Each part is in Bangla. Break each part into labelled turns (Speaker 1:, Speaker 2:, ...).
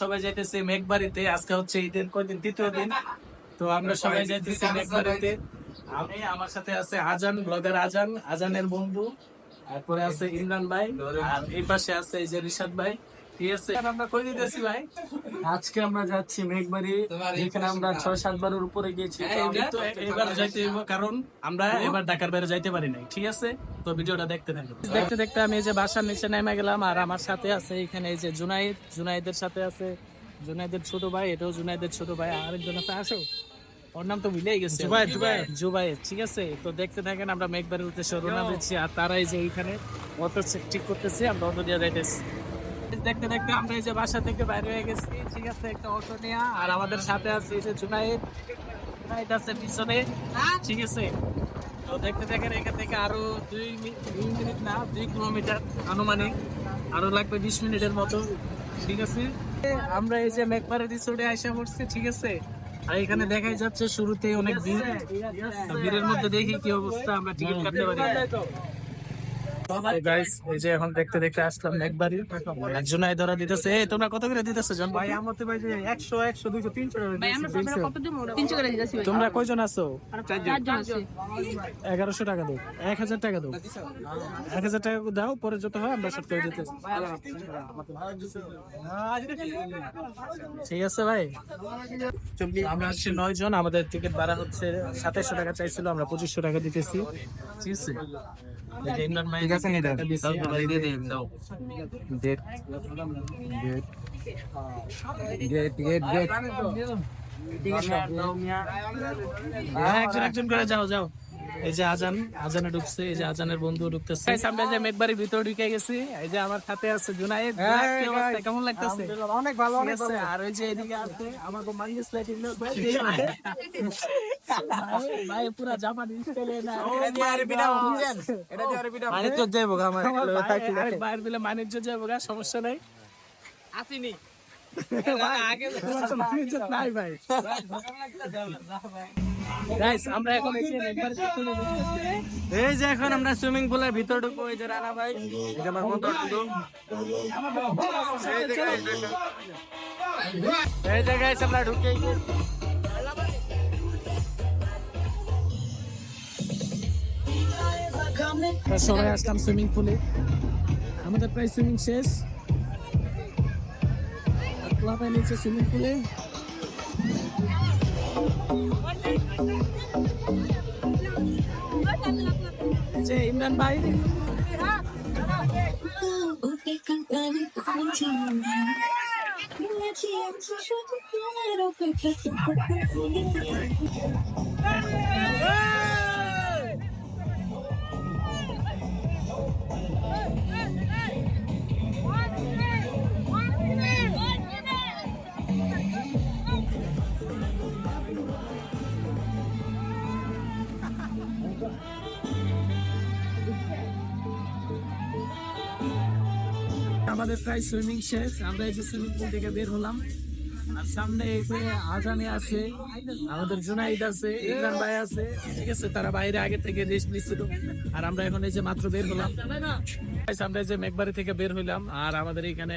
Speaker 1: সবাই যাইতেছি মেঘবাড়িতে। আজকে হচ্ছে ঈদের তৃতীয় দিন। তো আমরা সবাই যাইতেছি আমি আমার সাথে আছে আজানের বন্ধু। তারপরে আছে ইমরান ভাই। আর এই পাশে আছে এই যে রিশাদ ভাই। ঠিক আছে। আমরা কই দিতেছি ভাই?
Speaker 2: আজকে আমরা যাচ্ছি মেঘবাড়ি যেখানে আমরা ছয় সাত বারের উপরে গিয়েছি। তো
Speaker 1: এই
Speaker 2: আমরা-
Speaker 1: তো এবার যাইতে কারণ আমরা এবার ঢাকার বাইরে যাইতে পারি নাই ঠিক আছে? তো ভিডিওটা দেখতে থাকো দেখতে দেখতে আমি এই যে বাসার নিচে নেমে গেলাম আর আমার সাথে আছে এখানে এই যে জুনাইদ। জুনাইদের সাথে আছে জুনাইদের ছোট ভাই এটাও জুনাইদের ছোট ভাই আরেকজন আছে আসো। ওর নাম তো ভুলেই গেছে জুবাই ঠিক আছে? তো দেখতে থাকেন আমরা মেঘবাড়ির উদ্দেশ্যে রওনা দিচ্ছি আর তারা এই যে এইখানে অটো ঠিক করতেছি আমরা অটো দিয়ে যাইতেছি। দেখতে দেখতে আমরা এই যে বাসা থেকে বাইরে হয়ে গেছি। ঠিক আছে একটা অটো নিয়ে। আর আমাদের সাথে আছে এই যে জুনাইদ জুনাইদ আছে পিছনে। ঠিক আছে? তো দেখতে দেখেন এখান থেকে আরও দুই দুই মিনিট না দুই কিলোমিটার আনুমানিক। আরও লাগবে বিশ মিনিটের মতো। ঠিক আছে? আমরা এই যে মেঘপাড়া রিসোর্টে আইসা পড়ছি ঠিক আছে? আর এখানে দেখাই যাচ্ছে শুরুতে অনেক ভিড়। ভিড়ের মধ্যে দেখি কি অবস্থা আমরা টিকিট কাটতে পারি। গাইস এই যে এখন দেখতে দেখতে আসলাম একজনাই ধরা দিতেছে। এই তোমরা কত করে দিতেছো জন? ভাই
Speaker 2: আমার তো ভাই যে একশো একশো দুইশো তিনশো টাকা
Speaker 3: ভাই আমরা আমরা কত দিব তিনশো করে দিতেছি ভাই।
Speaker 1: তোমরা কয়জন আছো?
Speaker 3: চারজন। আছে।
Speaker 1: এগারোশো টাকা দাও। টাকা দাও। এক হাজার টাকা দাও পরে যত হয় আমরা সব করে দিতে ঠিক আছে ভাই। আমরা আসছি নয় জন আমাদের টিকিট ভাড়া হচ্ছে সাতাইশশো টাকা চাইছিল আমরা পঁচিশশো টাকা দিতেছি। ঠিক আছে? এই ইমরান ভাই দিয়ে দিই, দাও। হ্যাঁ, একজন একজন করে যাও যাও। এই যে আজান আজানে ঢুকছে এই যে আজানের বন্ধু ঢুকতেছে। আমরা যে মেঘবাড়ির ভিতরে ঢুকে গেছি এই যে আমার সাথে আছে জুনায়েদ। জুনায়েদ, কি অবস্থা? কেমন লাগতেছে?
Speaker 2: অনেক ভালো
Speaker 1: ঠিক আর ওই যে এদিকে আছে আমার মাইনাস লাইটিং ভাই পুরা জাপানি স্টাইলে না।
Speaker 2: বাণিজ্য যাইবো গা আমার
Speaker 1: বাইরে দিলে বাণিজ্য যাব গা, সমস্যা নাই।
Speaker 3: আসিনি।
Speaker 1: তোমার তো বাণিজ্য নাই ভাই। Guys, আমরা এখন এসে মেঘবাড়ির ভিতরে ঢুকতেছি।
Speaker 2: এই যে এখন আমরা সুইমিং পুলের ভিতর ঢুকবো এই যে রানা ভাই। আমার ঢুকবো এই যে গাইস আমরা ঢুকে
Speaker 1: সবাই আসলাম সুইমিং পুলে। আমাদের প্রায় সুইমিং শেষ। আর ক্লাবে নিচে সুইমিং পুলে। যে ইমরান ভাই।
Speaker 4: Porque cantar e
Speaker 1: আমাদের প্রায় সুইমিং শেষ আমরা এই যে সুইমিং পুল থেকে বের হলাম। আর সামনে এসে আজানে আছে আমাদের জুনাইদ আছে ইমরান ভাই আছে ঠিক আছে তারা বাইরে আগে থেকে রেস্ট নিচ্ছিল আর আমরা এখন এই যে মাত্র বের হলাম। আমরা যে মেঘবাড়ি থেকে বের হইলাম আর আমাদের এখানে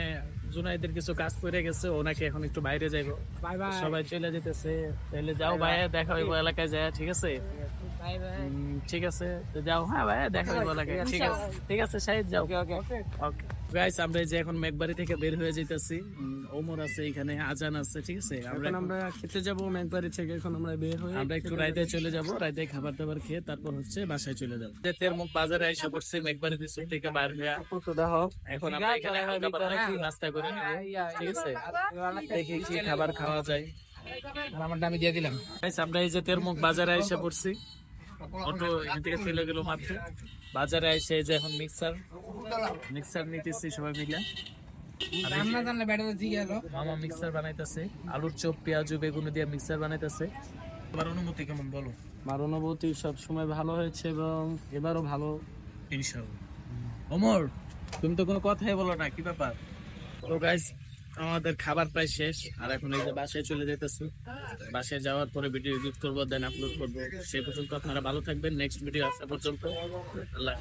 Speaker 1: জুনাইদের কিছু কাজ করে গেছে ওনাকে এখন একটু বাইরে যাইবো। সবাই চলে যেতেছে তাহলে যাও ভাই দেখা হইবো এলাকায় যায় ঠিক আছে? ঠিক আছে যাও হ্যাঁ ভাই দেখা হইবো এলাকায় ঠিক আছে ঠিক আছে শাহিদ যাও। ওকে ওকে গাইস আমরা যে এখন মেঘবাড়ি থেকে বের হয়ে যাইতেছি। ওমর আছে এখানে আজান আছে ঠিক আছে? আমরা
Speaker 2: আমরা খেতে যাব মেঘবাড়ি থেকে এখন আমরা বের হয়ে
Speaker 1: আমরা একটু রাইতে চলে যাব রাইতে খাবার দাবার খেয়ে তারপর হচ্ছে বাসায় চলে যাব। তের মুখ বাজারে এসে পড়ছে মেঘবাড়ি দিচ্ছে থেকে বাইর হয়ে
Speaker 2: দেখো
Speaker 1: এখন আমরা এখানে হালকা পাতলা একটু নাস্তা করে ঠিক আছে? দেখি কি খাবার খাওয়া যায়।
Speaker 2: আমারটা আমি দিয়ে দিলাম।
Speaker 1: Guys, আমরা এই যে তের মুখ বাজারে এসে পড়ছি। অটো এখান থেকে চলে গেল মাত্র। বাজারে এসে যে এখন মিক্সার মিক্সার নিতেছি সবাই মিলে। মামা মিক্সার বানাইতেছে। আলুর চপ পেঁয়াজু বেগুন দিয়ে মিক্সার বানাইতেছে। তোমার অনুমতি কেমন বলো?
Speaker 2: আমার অনুভূতি সবসময় ভালো হয়েছে এবং এবারও ভালো।
Speaker 1: ইনশাআল্লাহ। ওমর তুমি তো কোনো কথাই বলো না কি ব্যাপার? তো গাইস আমাদের খাবার প্রায় শেষ। আর এখন এই যে বাসায় চলে যেতেছি বাসায় যাওয়ার পরে ভিডিও এডিট করব দেন আপলোড করব। সেই পর্যন্ত আপনারা ভালো থাকবেন। নেক্সট ভিডিও আসা পর্যন্ত, আল্লাহ